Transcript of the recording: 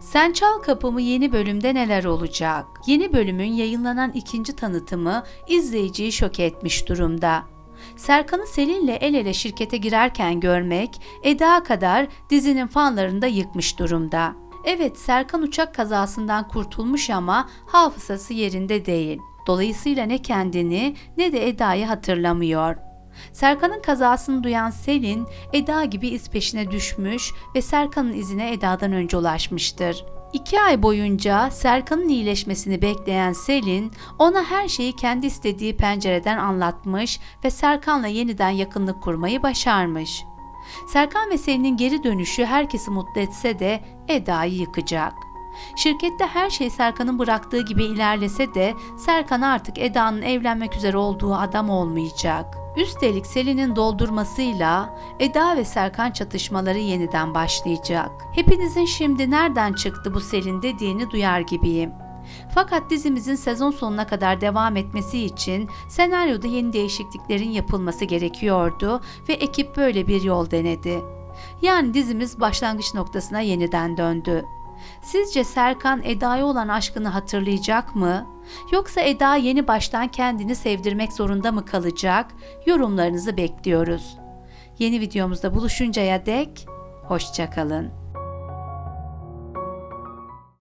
Sen Çal Kapımı yeni bölümde neler olacak? Yeni bölümün yayınlanan ikinci tanıtımı izleyiciyi şok etmiş durumda. Serkan'ı Selin'le el ele şirkete girerken görmek Eda kadar dizinin fanlarını da yıkmış durumda. Evet Serkan uçak kazasından kurtulmuş ama hafızası yerinde değil. Dolayısıyla ne kendini ne de Eda'yı hatırlamıyor. Serkan'ın kazasını duyan Selin, Eda gibi iz peşine düşmüş ve Serkan'ın izine Eda'dan önce ulaşmıştır. İki ay boyunca Serkan'ın iyileşmesini bekleyen Selin, ona her şeyi kendi istediği pencereden anlatmış ve Serkan'la yeniden yakınlık kurmayı başarmış. Serkan ve Selin'in geri dönüşü herkesi mutlu etse de Eda'yı yıkacak. Şirkette her şey Serkan'ın bıraktığı gibi ilerlese de Serkan artık Eda'nın evlenmek üzere olduğu adam olmayacak. Üstelik Selin'in doldurmasıyla Eda ve Serkan çatışmaları yeniden başlayacak. Hepinizin şimdi nereden çıktı bu Selin dediğini duyar gibiyim. Fakat dizimizin sezon sonuna kadar devam etmesi için senaryoda yeni değişikliklerin yapılması gerekiyordu ve ekip böyle bir yol denedi. Yani dizimiz başlangıç noktasına yeniden döndü. Sizce Serkan Eda'ya olan aşkını hatırlayacak mı? Yoksa Eda yeni baştan kendini sevdirmek zorunda mı kalacak? Yorumlarınızı bekliyoruz. Yeni videomuzda buluşuncaya dek hoşçakalın.